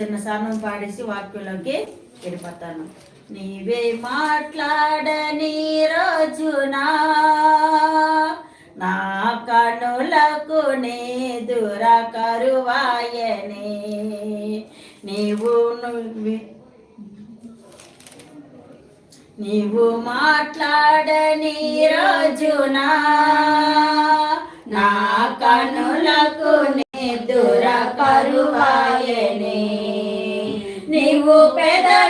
చిన్న సాధనం పాడేసి వాక్యంలోకి వెళ్ళిపోతాను. నీవే మాట్లాడని రోజునా నా కనులకు నీ దుర కరువాయనే. నీవు నువ్వు నీవు మాట్లాడని రోజునా నా కనులకు నిదుర కరువాయనే. నీవు పెదవిప్పిన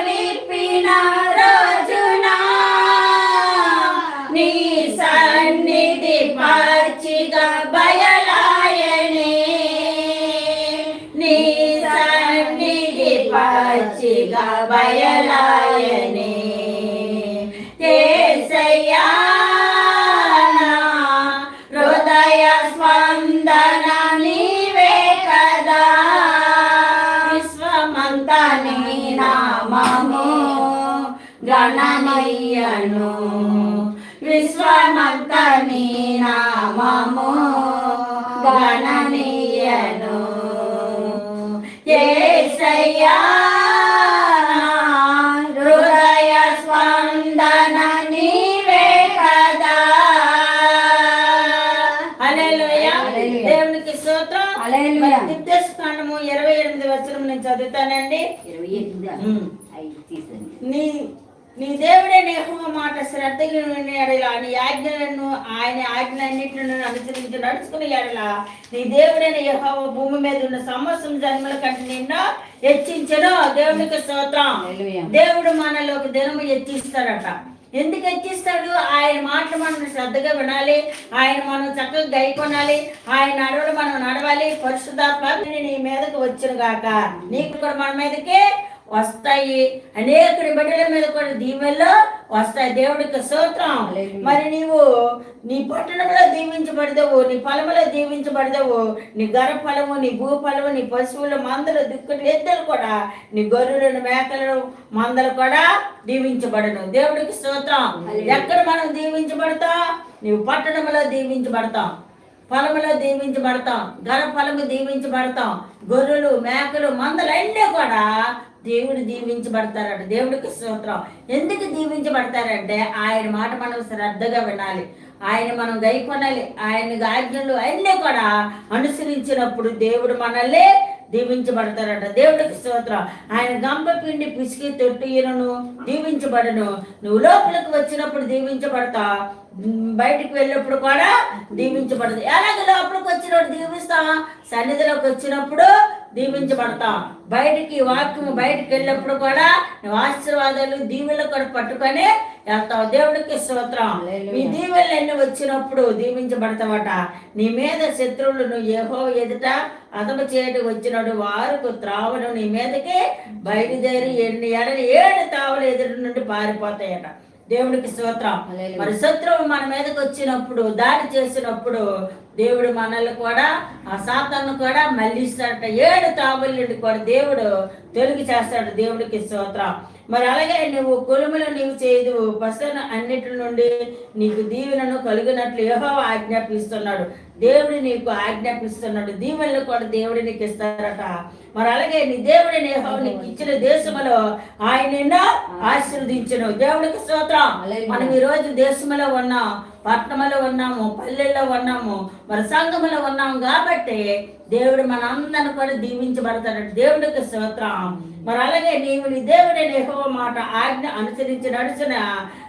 గణనీయను విశ్వమంతా నీ నామము గణనీయను. ఏసయ్యా హృదయ స్పందన నీవే కదా. దేవునికి స్తోత్రం. హల్లెలూయా. నిర్దేశకాండము ఇరవై ఎనిమిది వచనం నేను చదువుతానండి. నీ నీ దేవుడే నేహమ మాట శ్రద్ధగా విని ఎడల నీ ఆజ్ఞలను ఆయన ఆజ్ఞలన్నింటిని అనుసరించి నడుచుకుని ఎడల. నీ దేవుడైన యెహోవా భూమి మీద ఉన్న సమస్తం జన్మల కంటే నిన్ను హెచ్చించను. దేవునికి స్తోత్రం. దేవుడు మనలోకి దినము హెచ్చిస్తాడట. ఎందుకు హెచ్చిస్తాడు? ఆయన మాటలు మనం శ్రద్ధగా వినాలి. ఆయన మనం చక్కగా గైకొనాలి ఆయన నడవలు మనం నడవాలి. పరిశుద్ధాత్మ నీ మీదకి వచ్చిన గాక. నీకు కూడా మన మీదకి వస్తాయి. అనేకుడి బిడ్డల మీద కూడా దీవెల్లో వస్తాయి. దేవుడికి హల్లెలూయా. మరి నీవు నీ పట్టణంలో దీవించబడదవు నీ పొలములో దీవించబడదవు నీ గర ఫలము నీ భూ ఫలము నీ పశువులు మందలు దిక్కులు ఎద్దలు కూడా నీ గొర్రెలను మేకలను మందలు కూడా దీవించబడను. దేవుడికి స్తోత్రం. హల్లెలూయా. ఎక్కడ మనం దీవించబడతాం? నీవు పట్టణంలో దీవించబడతాం. ఫలములో దీవించబడతాం. గర ఫలము దీవించబడతాం. గొర్రెలు మేకలు మందలు అన్నీ కూడా దేవుడు దీవించబడతారట. దేవుడికి స్తోత్రం. ఎందుకు దీవించబడతారంటే ఆయన మాట మనం శ్రద్ధగా వినాలి. ఆయన మనం గైకొనాలి. ఆయన ఆజ్ఞలు అన్నీ కూడా అనుసరించినప్పుడు దేవుడు మనల్ని దీవించబడతారట. దేవుడికి స్తోత్రం. ఆయన గంప పిండి పిసికి తొట్టియను దీవించబడను. నువ్వు లోపలికి వచ్చినప్పుడు దీవించబడతా. బయటికి వెళ్ళినప్పుడు కూడా దీవించబడదు. ఎలాగ లోపలికి వచ్చినప్పుడు దీవిస్తాం? సన్నిధిలోకి వచ్చినప్పుడు దీవించబడతాం. బయటికి వాక్యము బయటికి వెళ్ళినప్పుడు కూడా నువ్వు ఆశీర్వాదాలు దీవెలు కూడా పట్టుకొని వెళ్తావు. దేవుడికి స్తోత్రం. హల్లెలూయా. మీ దీవెలు ఎన్ని వచ్చినప్పుడు దీవించబడతావట. నీ మీద శత్రువులు నువ్వు ఏహో ఎదుట అదము చేయడం వచ్చినాడు వారికి త్రావను నీ మీదకి బయలుదేరి ఎన్ని ఎడని ఏడు తావులు ఎదురు నుండి పారిపోతాయట దేవుడికి స్తోత్రం. మరి శత్రువు మన మీదకి వచ్చినప్పుడు దాడి చేసినప్పుడు దేవుడు మనల్ని కూడా ఆ సాతాను కూడా మళ్ళిస్తాడట. ఏడు తావుల నుండి కూడా దేవుడు తొలగి చేస్తాడు దేవుడికి స్తోత్రం. మరి అలాగే నువ్వు కొలుములు నీవు చేయదు పసన అన్నిటి నుండి నీకు దీవెనను కలిగినట్లు ఏహో ఆజ్ఞాపిస్తున్నాడు. దేవుడు నీకు ఆజ్ఞాపిస్తున్నాడు. దీవెనలు కూడా దేవుడు నీకు ఇస్తారట. మరి అలాగే నీ దేవుడి నేహో నీకు ఇచ్చిన దేశములో ఆయన ఆశీర్వదించును. దేవుడికి స్తోత్రం. మనం ఈ రోజు దేశంలో ఉన్నాం. పట్టణంలో ఉన్నాము పల్లెల్లో ఉన్నాము మరి సంఘములో ఉన్నాము కాబట్టి దేవుడు మన అందరిని కూడా దీవించబడతాడు. దేవుడికి స్తోత్రం. మరి అలాగే నీవు నీ దేవుడి యహోవ మాట ఆజ్ఞ అనుసరించి నడుచున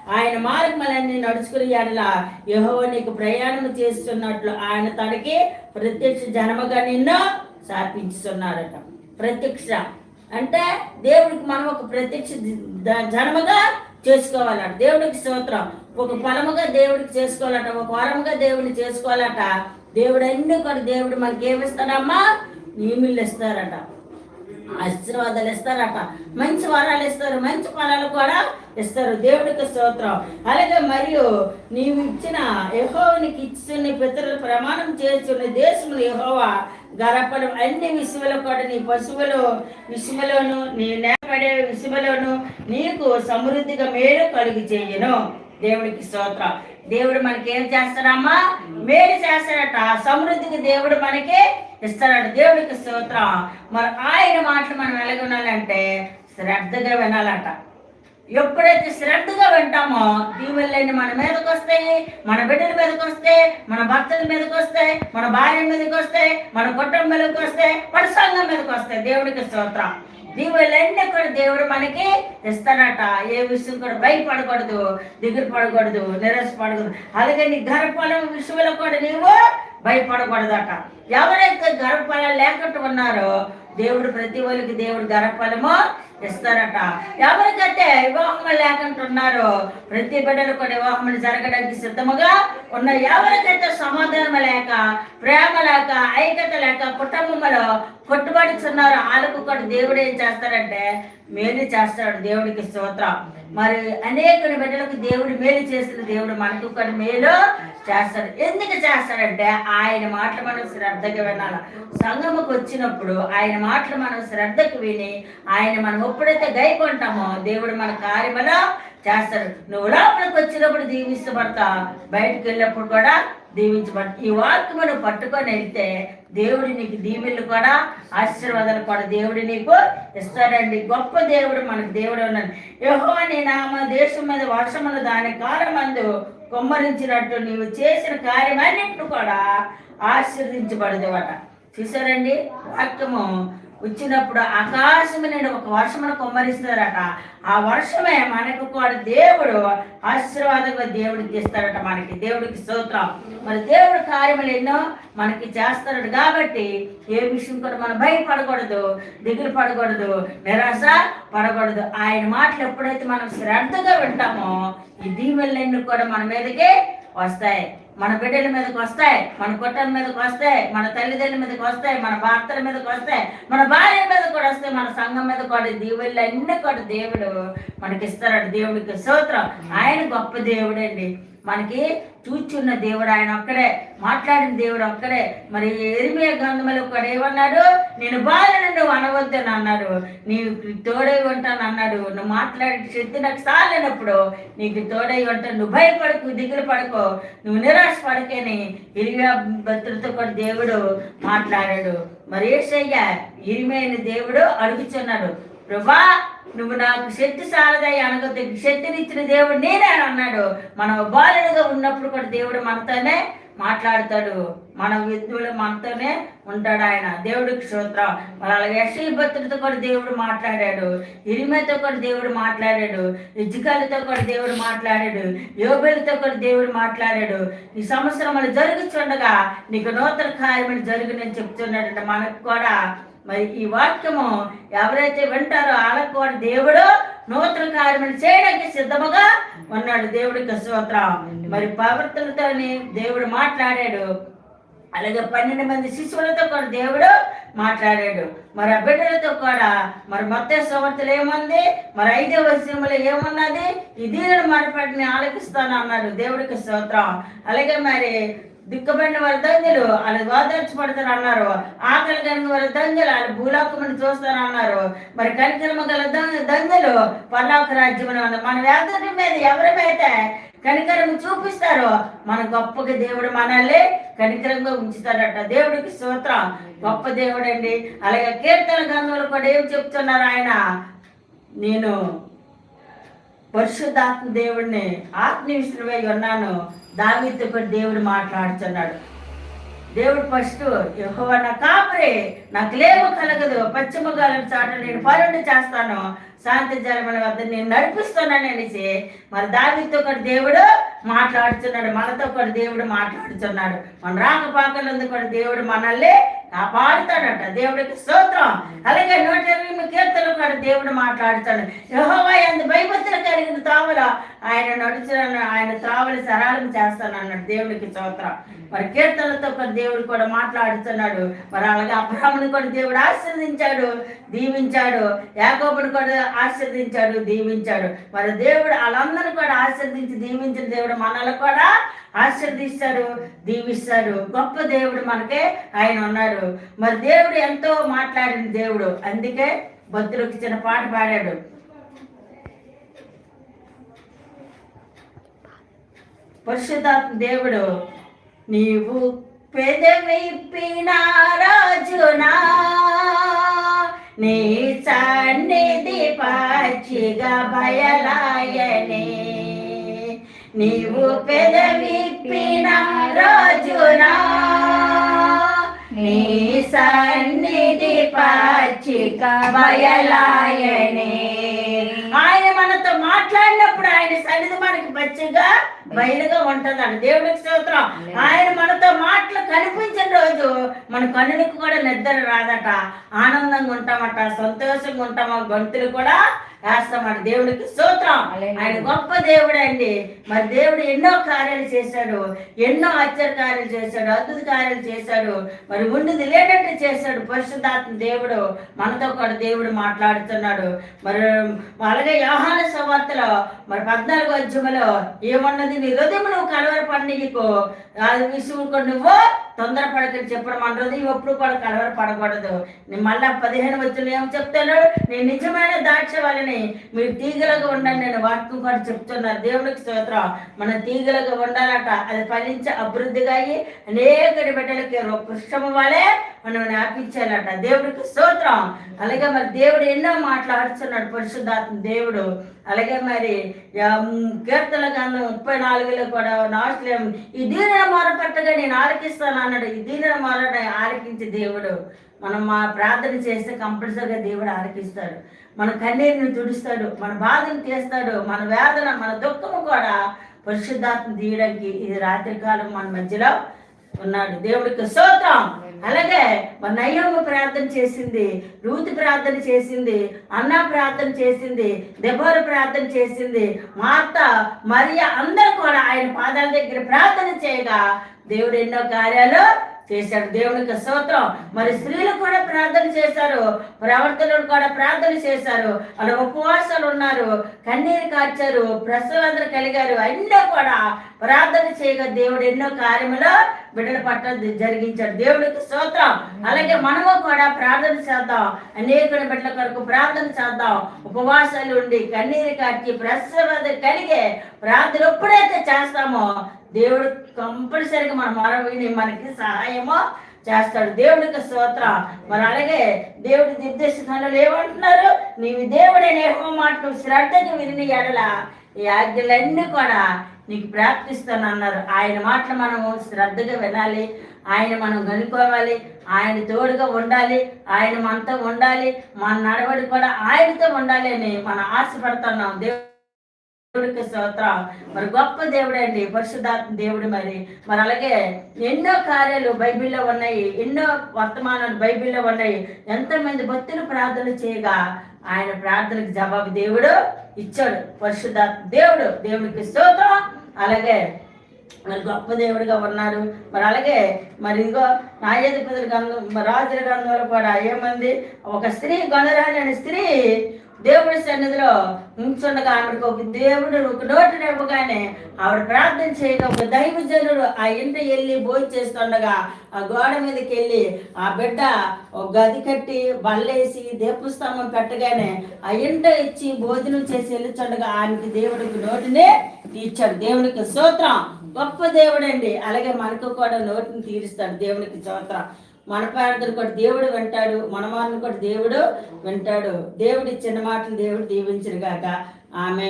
ఆయన మార్గములన్నీ నడుచుకుని ఎడలా యహోవ నీకు ప్రయాణం చేస్తున్నట్లు ఆయన తనకి ప్రత్యక్ష జన్మగా నిన్ను శాపించుతున్నాడట ప్రత్యక్ష. అంటే దేవుడికి మనం ఒక ప్రత్యక్ష జన్మగా చేసుకోవాలట. దేవుడికి స్తోత్రం. ఒక ఫలముగా దేవుడికి చేసుకోవాలట ఒక వరముగా దేవుడిని చేసుకోవాలట. దేవుడు అన్ని కొన్ని దేవుడు మనకి ఏమిస్తాడమ్మా? నీమిళ్ళు ఇస్తారట. ఆశీర్వాదాలు ఇస్తారట. మంచి వరాలు ఇస్తారు. మంచి ఫలాలు కూడా ఇస్తారు. దేవుడికి స్తోత్రం. అలాగే మరియు నీవు ఇచ్చిన యహోవునికి ఇచ్చిన పితరులు ప్రమాణం చేస్తున్న దేశములు యహోవా గరపలు అన్ని విసువలు కూడా నీ పశువులు విసువలోను నీ నేపడే విసువలోను నీకు సమృద్ధిగా మేలు కలుగు చేయను. దేవుడికి స్తోత్రం. దేవుడు మనకి ఏం చేస్తాడమ్మా? మేలు చేస్తాడట. సమృద్ధికి దేవుడు మనకి ఇస్తాడట. దేవుడికి స్తోత్రం. మరి ఆయన మాటలు మనం ఎలాగ వినాలంటే శ్రద్ధగా వినాలట. ఎప్పుడైతే శ్రద్ధగా వింటామో దీవెళ్ళని మన మీదకి వస్తాయి మన బిడ్డల మీదకి వస్తాయి మన భర్తల మీదకి వస్తాయి మన భార్య మీదకి వస్తాయి మన కుటుంబం మీదకి వస్తాయి మన సంఘం మీదకి వస్తాయి దేవుడికి స్తోత్రం. దీవులన్నీ కూడా దేవుడు మనకి ఇస్తాడట. ఏ విషయం కూడా భయపడకూడదు దిగులు పడకూడదు నిరాశ పడకూడదు. అలాగే నీ గర్భఫలం విషయంలో కూడా నీవు భయపడకూడదట. ఎవరైతే గర్భఫలం లేకుండా ఉన్నారో దేవుడు ప్రతి ఒక్కరికి దేవుడు గర్భఫలము ఇస్తారట. ఎవరికైతే వివాహములు లేకుండా ఉన్నారో ప్రతి బిడ్డలు కూడా వివాహములు జరగడానికి సిద్ధముగా ఉన్న ఎవరికైతే సమాధానం లేక ప్రేమ లేక ఐక్యత లేక కుటుంబంలో కొట్టుబడుచున్నారో వాళ్ళకు కూడా దేవుడు ఏం చేస్తాడంటే మేలు చేస్తాడు దేవుడికి స్తోత్రం. మరి అనేక బిడ్డలకు దేవుడు మేలు చేసిన దేవుడు మనకు కూడా మేలు చేస్తాడు. ఎందుకు చేస్తాడంటే ఆయన మాటలు మనం శ్రద్ధగా వినాలి. సంఘముకు వచ్చినప్పుడు ఆయన మాటలు మనం శ్రద్ధకు విని ఆయన మనం ఎప్పుడైతే గైకుంటామో దేవుడు మన కార్యములో చేస్తాడు. నువ్వు లోపలికి వచ్చినప్పుడు దీవించబడతా. బయటకు వెళ్ళినప్పుడు కూడా దీవించబడ ఈ వాక్యమును పట్టుకొని వెళ్తే దేవుడు నీకు దీవెళ్ళు కూడా ఆశీర్వాదాలు కూడా. దేవుడు నీకు ఇస్తాడండి. గొప్ప దేవుడు మనకు దేవుడు ఉన్నాడు. యహో నీ నామ దేశం మీద వర్షములు దాని కాలమందు కొమ్మరించినట్టు నీవు చేసిన కార్యమన్నింటిని కూడా ఆశీర్వదించబడదువట చూసారండి వాక్యము వచ్చినప్పుడు ఆకాశం నేను ఒక వర్షమును కొమ్మరిస్తారట. ఆ వర్షమే మనకు కూడా దేవుడు ఆశీర్వాదంగా దేవుడికి ఇస్తాడట మనకి. దేవుడికి స్తోత్రం. మరి దేవుడు కార్యములు ఎన్నో మనకి చేస్తాడు కాబట్టి ఏ విషయం కూడా మనం భయపడకూడదు దిగులు పడకూడదు నిరాశ పడకూడదు. ఆయన మాటలు ఎప్పుడైతే మనం శ్రద్ధగా వింటామో ఈ దీవెలన్నీ కూడా మన మీదకే వస్తాయి. మన బిడ్డల మీదకి వస్తాయి మన కుటుంబం మీదకి వస్తాయి మన తల్లిదండ్రుల మీదకి వస్తాయి మన భర్తల మీదకి వస్తాయి మన భార్య మీద కూడా వస్తాయి మన సంఘం మీద కూడా దీవుళ్ళు అన్ని కూడా దేవుడు మనకి ఇస్తాడు దేవుడికి స్తోత్రం. ఆయన గొప్ప దేవుడండి. మనకి చూచున్న దేవుడు ఆయన ఒక్కడే మాట్లాడిన దేవుడు ఒక్కడే. మరి ఎరిమియ గ్రంథంలో కూడా ఏమన్నాడు? నేను బాలను నువ్వు అనవద్దని అన్నాడు. నీకు తోడై ఉంటాను అన్నాడు. నువ్వు మాట్లాడే శక్తి నాకు సాలేనప్పుడు నీకు తోడై ఉంటాను. నువ్వు భయపడకు దిగులు పడకు. నువ్వు నిరాశ పడకని ఇరిగా భద్రతో కూడా దేవుడు మాట్లాడాడు. మరి ఏసయ్య ఇరిమైన దేవుడు అడుగుచున్నాడు. ప్రభా నువ్వు నాకు శక్తి సాలదయ్య అనగొద్దు శక్తినిచ్చిన దేవుడు నేనే అని అన్నాడు. మనం బాలుడుగా ఉన్నప్పుడు కూడా దేవుడు మనతోనే మాట్లాడతాడు. మన విధులు మనతోనే ఉంటాడు ఆయన. దేవుడికి స్తోత్రం. మరి అలాగే యశ్వభక్తులతో కూడా దేవుడు మాట్లాడాడు. ఇరిమతో కూడా దేవుడు మాట్లాడాడు. ఇజ్జికాలతో కూడా దేవుడు మాట్లాడాడు. యోగులతో కూడా దేవుడు మాట్లాడాడు. ఈ సంవత్సరములు జరుగుతుండగా నీకు నూతన కార్యములు జరుగునని చెప్తున్నాడంటే మనకు కూడా. మరి ఈ వాక్యము ఎవరైతే వింటారో వాళ్ళకు కూడా దేవుడు నూతన కార్యములు చేయడానికి సిద్ధముగా ఉన్నాడు దేవుడికి స్తోత్రం. మరి ప్రవర్తనతోని దేవుడు మాట్లాడాడు. అలాగే పన్నెండు మంది శిశువులతో కూడా దేవుడు మాట్లాడాడు. మరి ఆ బిడ్డలతో కూడా మరి మొత్తం సంవత్సరం ఏముంది? మరి ఐదవ వర్షంలో ఏమున్నది? ఈ దీనిని మరపడిని ఆలకిస్తాను అన్నాడు దేవుడికి స్తోత్రం. అలాగే మరి దిక్కబడిన వారి దంజలు వాళ్ళు ఓదార్చబడతారు అన్నారు ఆకలి కలిగిన వారి దంజలు వాళ్ళు భూలోకముని చూస్తారు అన్నారు మరి కనికరమ గల దంజలు పర్లోక రాజ్యం మన వేదన మీద ఎవరిమైతే కనికరం చూపిస్తారో మన గొప్పగా దేవుడు మనల్ని కనికరంగా ఉంచుతాడట. దేవుడికి స్తోత్రం. గొప్ప దేవుడు అండి అలాగే కీర్తన గంధువులు కూడా ఏం చెప్తున్నారు ఆయన? నేను పరిశుద్ధాత్మ దేవుడిని ఆత్మీయుస్తువై ఉన్నాను. దావితో కూడా దేవుడు మాట్లాడుతున్నాడు. దేవుడు ఫస్ట్ యెహోవా నా కాపరే నాకు లేవు కలగదు. పశ్చిమ గాలం చాట నేను పరుడు చేస్తాను. శాంతి జలముల వద్ద నేను నడిపిస్తున్నాను అనేసి మరి దావితో కూడా దేవుడు మాట్లాడుతున్నాడు. మనతో కూడా దేవుడు మాట్లాడుతున్నాడు. మన రాకపాకలందు కూడా దేవుడు మనల్ని కాపాడుతాడట. దేవుడికి స్తోత్రం. అలాగే నూట ఇరవై కీర్తనలు కూడా దేవుడు మాట్లాడుతాడు యహోవా అందు భయభద్ర కలిగిన తావుల ఆయన నడుచున్న ఆయన త్రావలి సరాలను చేస్తాను అన్నాడు దేవుడికి స్తోత్రం. మరి కీర్తనలతో ఒక దేవుడు కూడా మాట్లాడుతున్నాడు. మరి అలాగే అబ్రహాముని కూడా దేవుడు ఆశీర్దించాడు దీవించాడు. యాకోబుని కూడా ఆశీర్దించాడు దీవించాడు. మరి దేవుడు వాళ్ళందరూ కూడా ఆశీర్దించి దీవించిన దేవుడు మనల్ని కూడా ఆశీర్దిస్తాడు దీవిస్తాడు. గొప్ప దేవుడు మనకే ఆయన ఉన్నాడు. మరి దేవుడు ఎంతో మాట్లాడిన దేవుడు. అందుకే భక్తులకు చిన్న పాట పాడాడు. పరిశుద్ధాత్మ దేవుడు నీవు పెదవిప్పిన రాజునా నీ సన్నిధి పచ్చిగా బయలాయనే. నీవు పెదవిప్పిన రాజునా నీ సన్నిధి పచ్చిక బయలాయనే. ఆయన మన మాట్లాడినప్పుడు ఆయన సన్నిధి మనకి పచ్చిగా బయలుగా ఉంటుందండి. దేవుడికి స్తోత్రం. ఆయన మనతో మాటలు కనిపించిన రోజు మన కన్నులకు కూడా నిద్ర రాదట. ఆనందంగా ఉంటామట సంతోషంగా ఉంటామా? గొంతులు కూడా వేస్తామట దేవుడికి స్తోత్రం. ఆయన గొప్ప దేవుడు అండి మరి దేవుడు ఎన్నో కార్యాలు చేశాడు. ఎన్నో ఆశ్చర్య కార్యాలు చేశాడు. అద్భుత కార్యాలు చేశాడు. మరి ఉన్నది లేనట్టు చేశాడు పరిశుద్ధాత్మ దేవుడు. మనతో కూడా దేవుడు మాట్లాడుతున్నాడు. మరి అలాగే యోహాన సవార్తలో మరి పద్నాలుగు అధ్యములో ఏమన్నది? నీ హృదయం నువ్వు కలవర పండుగకు అది విసుగుకో నువ్వు తొందరపడకని చెప్పడం అంటుంది. ఎప్పుడు కూడా కలవర పడకూడదు. నేను మళ్ళా పదిహేను వచ్చిన ఏం చెప్తాను? నేను నిజమైన దాక్ష వాళ్ళని మీరు తీగలుగా ఉండండి నేను వాక్యం కూడా చెప్తున్నారు దేవుడికి స్తోత్రం. మన తీగలుగా ఉండాలట. అది ఫలించి అభివృద్ధిగా అయ్యి అనేక బిడ్డలకి కృష్ణము వాళ్ళే మనం జ్ఞాపించాలట దేవుడికి స్తోత్రం. అలాగే మరి దేవుడు ఎన్నో మాట్లాడుతున్నాడు పరిశుద్ధాత్మ దేవుడు. అలాగే మరి కీర్తన గ్రంథం ముప్పై నాలుగులో కూడా నాశనం ఈ దీనిని మొరపెట్టగా నేను ఆలకిస్తాను అన్నాడు. ఈ దీనిని మొరట ఆలకించి దేవుడు మనం మా ప్రార్థన చేస్తే కంపల్సరిగా దేవుడు ఆలకిస్తాడు. మన కన్నీరుని తుడుస్తాడు మన బాధను తీస్తాడు మన వేదన మన దుఃఖము కూడా పరిశుద్ధాత్మ తీయడానికి ఇది రాత్రికాలం మన మధ్యలో ఉన్నాడు. దేవుడికి స్తోత్రం. అలాగే మన నయోమ ప్రార్థన చేసింది రూతు ప్రార్థన చేసింది అన్న ప్రార్థన చేసింది దెబోర ప్రార్థన చేసింది. మార్త మరియ అందరూ కూడా ఆయన పాదాల దగ్గర ప్రార్థన చేయగా దేవుడు ఎన్నో కార్యాలు చేశాడు. దేవునికి స్తోత్రం. మరి స్త్రీలు కూడా ప్రార్థన చేశారు. ప్రవర్తనలు కూడా ప్రార్థన చేశారు. అలా ఉపవాసాలు ఉన్నారు. కన్నీరు కార్చారు. ప్రసవాదన కలిగారు. అన్నీ కూడా ప్రార్థన చేయగా దేవుడు ఎన్నో కార్యములు బిడ్డల పట్ల జరిగించాడు. దేవుడికి స్తోత్రం. అలాగే మనము కూడా ప్రార్థన చేద్దాం. అనేకుల బిడ్డల కొరకు ప్రార్థన చేద్దాం. ఉపవాసాలు ఉండి కన్నీరు కార్చి ప్రసవం కలిగే ప్రార్థన ఎప్పుడైతే చేస్తామో దేవుడు కంపల్సరిగా మన మొర మనకి సహాయము చేస్తాడు. దేవుడికి స్తోత్ర. మరి అలాగే దేవుడి నిర్దేశకాలు ఏమంటున్నారు నీవు దేవుడైన యెహోవా మాట నువ్వు శ్రద్ధగా విని ఎడల ఈ ఆజ్ఞలన్నీ కూడా నీకు ప్రార్థిస్తాను అన్నారు ఆయన మాటలు మనము శ్రద్ధగా వినాలి. ఆయన మనం కనుక్కోవాలి ఆయన తోడుగా ఉండాలి. ఆయన మనతో ఉండాలి. మన నడవడి కూడా ఆయనతో ఉండాలి అని మనం ఆశపడుతున్నాం. దేవుడు దేవుడికి స్తోత్రం. మరి గొప్ప దేవుడండి పరిశుద్ధాత్మ దేవుడు మరి. మరి అలాగే ఎన్నో కార్యాలు బైబిల్లో ఉన్నాయి ఎన్నో వర్తమానాలు బైబిల్లో ఉన్నాయి. ఎంతమంది భక్తులు ప్రార్థన చేయగా ఆయన ప్రార్థనకు జవాబు దేవుడు ఇచ్చాడు. పరిశుద్ధాత్మ దేవుడు దేవుడికి స్తోత్రం. అలాగే మరి గొప్ప దేవుడిగా ఉన్నాడు. మరి అలాగే మరి ఇదిగో న్యాయాధిపతుల గంధం రాజుల గంధంలో కూడా ఏమంది? ఒక స్త్రీ గణరాజు అనే స్త్రీ దేవుడి సన్నిధిలో ఉంచుండగా ఆవిడకు ఒక దేవుడు ఒక నోటి ఇవ్వగానే ఆవిడ ప్రార్థన చేయగా ఒక దైవజనుడు ఆ ఇంట వెళ్ళి భోజనం చేస్తుండగా ఆ గోడ మీదకి వెళ్ళి ఆ బిడ్డ ఒక గది కట్టి బల్లేసి దీపస్తంభం పెట్టగానే ఆ ఇంట ఇచ్చి భోజనం చేసి వెళ్ళుచుండగా ఆమెకి దేవుడికి నోటిని తీర్చాడు. దేవునికి సూత్రం గొప్ప దేవుడు అండి అలాగే మనకు కూడా నోటిని తీరుస్తాడు దేవునికి సూత్రం మన ప్రార్థన కూడా దేవుడు వింటాడు మన మాటను కూడా దేవుడు వింటాడు. దేవుడి ఇచ్చిన మాటలు దేవుడు దీవించరు గాక. ఆమె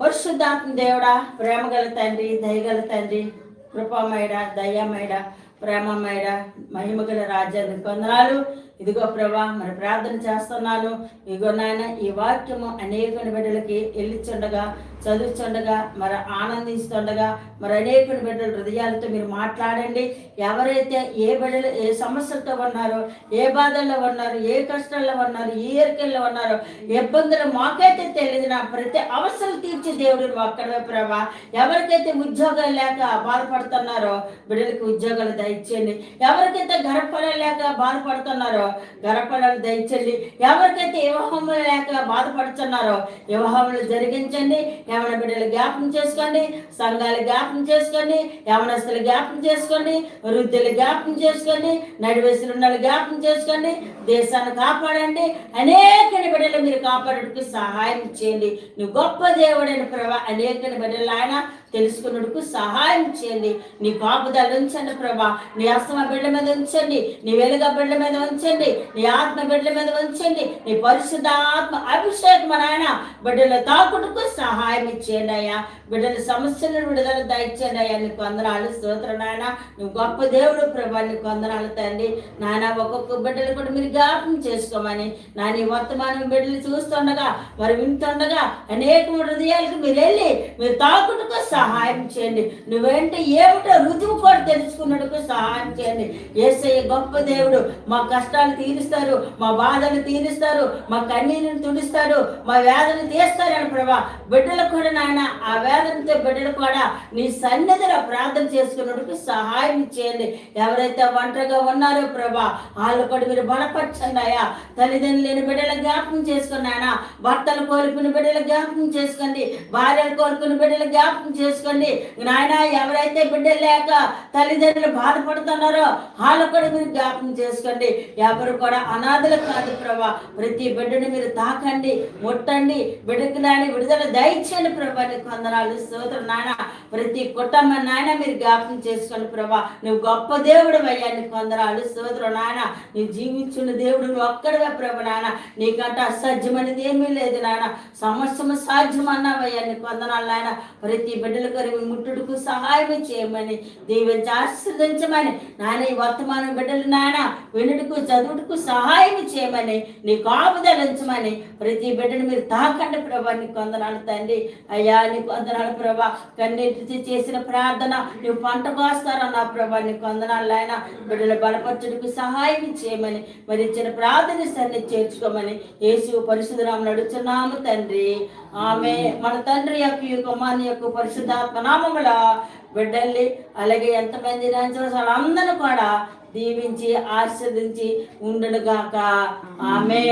పరిశుద్ధాత్మ దేవుడా ప్రేమగల తండ్రి దయగల తండ్రి కృపామయుడ దయామయుడ ప్రేమమయుడ మహిమగల రాజ్యాన్ని కొందనాలు ఇదిగో ప్రభా మరి ప్రార్థన చేస్తున్నాను. ఇదిగో నాయన ఈ వాక్యము అనేకుని బిడ్డలకి వెళ్ళిచుండగా చదువుచుండగా మరి ఆనందిస్తుండగా మరి అనేకుని బిడ్డల హృదయాలతో మీరు మాట్లాడండి. ఎవరైతే ఏ బిడ్డలు ఏ సమస్యలతో ఉన్నారో ఏ బాధల్లో ఉన్నారు ఏ కష్టాల్లో ఉన్నారు ఏ ఎరికల్లో ఉన్నారో ఇబ్బందులు మాకైతే తెలియదు. నా ప్రతి అవసరం తీర్చి దేవుడు ఒక్కడే ప్రభా. ఎవరికైతే ఉద్యోగాలు లేక బాధపడుతున్నారో బిడ్డలకి ఉద్యోగాలు దయచేయండి. ఎవరికైతే గర్భఫలం లేక బాధపడుతున్నారో గర్భఫలాలు దయచండి ఎవరికైతే వివాహములు లేక బాధపడుతున్నారో వివాహములు జరిగించండి. యవన బిడ్డలు జ్ఞాపం చేసుకోండి. సంఘాలు జ్ఞాపం చేసుకోండి. యవనస్తులు జ్ఞాపం చేసుకోండి. వృద్ధులు జ్ఞాపం చేసుకోండి. నడివేసులు ఉన్న జ్ఞాపం చేసుకోండి. దేశాన్ని కాపాడండి. అనేక బిడ్డలు మీరు కాపాడడానికి సహాయం చేయండి. నువ్వు గొప్ప దేవుడైన ప్రభా అనేక బిడ్డలు ఆయన తెలుసుకున్నట్టుకు సహాయం చేయండి. నీ కాపుదల ఉంచండి ప్రభా. నీ అస్తమ బిడ్డ మీద ఉంచండి. నీ వెలుగ బిడ్డ మీద ఉంచండి. నీ ఆత్మ బిడ్డ మీద ఉంచండి. నీ పరిశుద్ధ ఆత్మ అభిషేకం నాయన బిడ్డల తాకుడుకు సహాయం ఇచ్చేయండి అయ్యా. బిడ్డల సమస్యలను విడుదల దయచేయండి అయ్యా. నీకు వందనాలు స్తోత్ర నాయన. నువ్వు గొప్ప దేవుడు ప్రభా. నీకు వందనాలు తండ్రి. నాయన ఒక్కొక్క బిడ్డలు కూడా మీరు జ్ఞాపకం చేసుకోమని. నా నీ వర్తమానం బిడ్డలు చూస్తుండగా మరి వింటుండగా అనేక హృదయాలకు మీరు వెళ్ళి మీరు తాకుటకు సహాయం చేయండి. నువ్వేంటే ఏమిటో రుజువు కూడా తెలుసుకున్నట్టుకు సహాయం చేయండి. ఏసయ్య గొప్ప దేవుడు. మా కష్టాలు తీరుస్తారు మా బాధలు తీరుస్తారు మా కన్నీరుని తుడిస్తారు మా వేదన తీస్తారని ప్రభా. బిడ్డలు కూడా నాయన ఆ వేదనతో బిడ్డలు కూడా నీ సన్నిధిలో ప్రార్థన చేసుకున్నట్టుకు సహాయం చేయండి. ఎవరైతే ఒంటరిగా ఉన్నారో ప్రభా వాళ్ళు కూడా మీరు బలపరచండి అయ్యా. తల్లిదండ్రులు లేని బిడ్డల జ్ఞాపకం చేసుకుని భర్తలు కోరుకుని బిడ్డల జ్ఞాపకం చేసుకోండి. భార్యలు కోరుకుని బిడ్డల జ్ఞాపకం చేసుకోండి నాయన ఎవరైతే బిడ్డలు లేక తల్లిదండ్రులు బాధపడుతున్నారో వాళ్ళు కూడా మీరు జ్ఞాపకం చేసుకోండి. ఎవరు కూడా అనాథలు కాదు ప్రభా. ప్రతి బిడ్డని మీరు తాకండి ముట్టండి. బిడ్డకి నాయన విడుదల దయచేయండి ప్రభా. నీకు వందనాలు స్తోత్రం నాయన. ప్రతి కుటుంబం నాయన మీరు జ్ఞాపకం చేసుకోండి ప్రభా. నువ్వు గొప్ప దేవుడు అయ్యా. నీకు వందనాలు స్తోత్రం నాయన. నువ్వు జీవించిన దేవుడు నువ్వు ఒక్కడవే ప్రభు నాయన. నీకంటే అసాధ్యమైనది ఏమీ లేదు నాయన. సమస్యము సాధ్యం అన్నావయ్యా నీకు వందనాలు నాయన. ప్రతి బిడ్డ బిడ్డల కొరకు ముట్టుడుకు సహాయం చేయమని దీవించి ఆశీర్వదించమని. నాయన ఈ వర్తమానం బిడ్డలు నాయన వినుడుకు చదువుటకు సహాయం చేయమని నీ కాపుదల ప్రతి బిడ్డను మీరు తాకండి ప్రభా నీ కొందనాలు తండ్రి. అయ్యా నీ కొందనాలు ప్రభా. కన్నీటి చేసిన ప్రార్థన నువ్వు పంట కోస్తారన్నా ప్రభా నీ కొందనాలు ఆయన బిడ్డలు బలపరచుటకు సహాయం చేయమని మరి ఇచ్చిన ప్రార్థన సన్ని చేర్చుకోమని యేసు పరిశుద్ధరాము నడుచున్నాము తండ్రి. ఆమె మన తండ్రి యొక్క ఈ యొక్క యొక్క పరిశుద్ధాత్మ నామముల బిడ్డల్ని అలాగే ఎంతమంది అందరూ కూడా దీవించి ఆశీర్వదించి ఉండునుగాక ఆమె